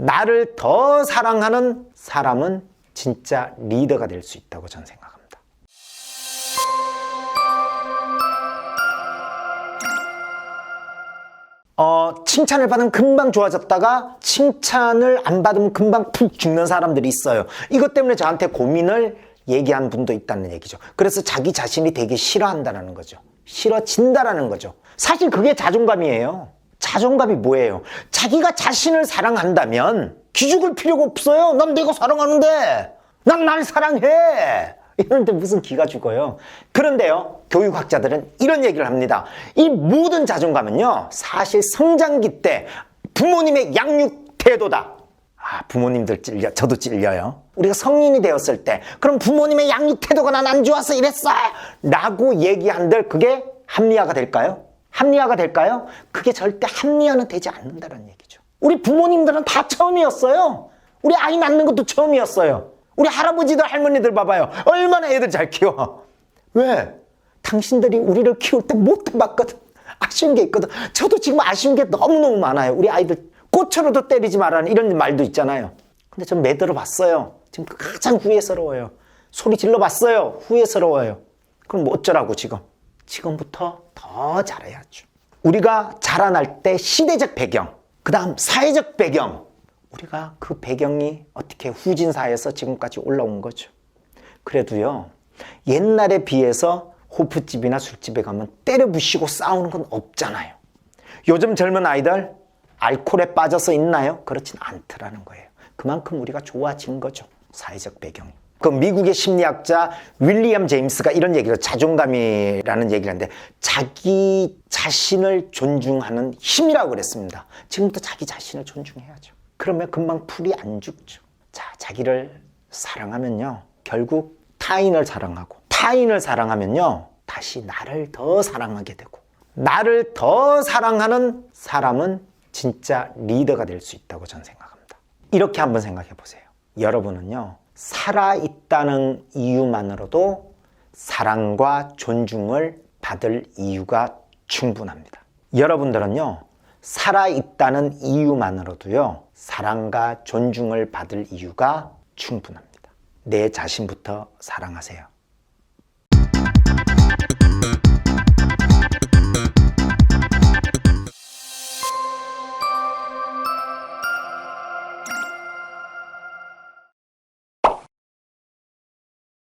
나를 더 사랑하는 사람은 진짜 리더가 될 수 있다고 저는 생각합니다. 어, 칭찬을 받으면 금방 좋아졌다가 칭찬을 안 받으면 금방 푹 죽는 사람들이 있어요. 이것 때문에 저한테 고민을 얘기한 분도 있다는 얘기죠. 그래서 자기 자신이 되게 싫어한다는 거죠. 싫어진다라는 거죠. 사실 그게 자존감이에요. 자존감이 뭐예요? 자기가 자신을 사랑한다면 기죽을 필요가 없어요. 난 내가 사랑하는데. 난 날 사랑해. 이런데 무슨 기가 죽어요. 그런데요, 교육학자들은 이런 얘기를 합니다. 이 모든 자존감은요, 사실 성장기 때 부모님의 양육 태도다. 아, 부모님들 찔려, 저도 찔려요. 우리가 성인이 되었을 때, 그럼 부모님의 양육 태도가 난 안 좋아서 이랬어! 라고 얘기한들 그게 합리화가 될까요? 합리화가 될까요? 그게 절대 합리화는 되지 않는다는 얘기죠. 우리 부모님들은 다 처음이었어요. 우리 아이 낳는 것도 처음이었어요. 우리 할아버지들, 할머니들 봐봐요. 얼마나 애들 잘 키워. 왜? 당신들이 우리를 키울 때 못 해봤거든. 아쉬운 게 있거든. 저도 지금 아쉬운 게 너무너무 많아요. 우리 아이들 꽃으로도 때리지 말라는 이런 말도 있잖아요. 근데 전 매들어 봤어요. 지금 가장 후회스러워요. 소리 질러 봤어요. 후회스러워요. 그럼 뭐 어쩌라고 지금? 지금부터 더 잘해야죠. 우리가 자라날 때 시대적 배경, 그 다음 사회적 배경, 우리가 그 배경이 어떻게 후진사에서 지금까지 올라온 거죠. 그래도요, 옛날에 비해서 호프집이나 술집에 가면 때려 부시고 싸우는 건 없잖아요. 요즘 젊은 아이들 알코올에 빠져서 있나요? 그렇진 않더라는 거예요. 그만큼 우리가 좋아진 거죠. 사회적 배경이. 그 미국의 심리학자 윌리엄 제임스가 이런 얘기를 자존감이라는 얘기를 하는데 자기 자신을 존중하는 힘이라고 그랬습니다. 지금부터 자기 자신을 존중해야죠. 그러면 금방 풀이 안 죽죠. 자, 자기를 사랑하면요. 결국 타인을 사랑하고 타인을 사랑하면요. 다시 나를 더 사랑하게 되고 나를 더 사랑하는 사람은 진짜 리더가 될 수 있다고 저는 생각합니다. 이렇게 한번 생각해 보세요. 여러분은요. 살아있다는 이유만으로도 사랑과 존중을 받을 이유가 충분합니다. 여러분들은요, 살아있다는 이유만으로도요, 사랑과 존중을 받을 이유가 충분합니다. 내 자신부터 사랑하세요.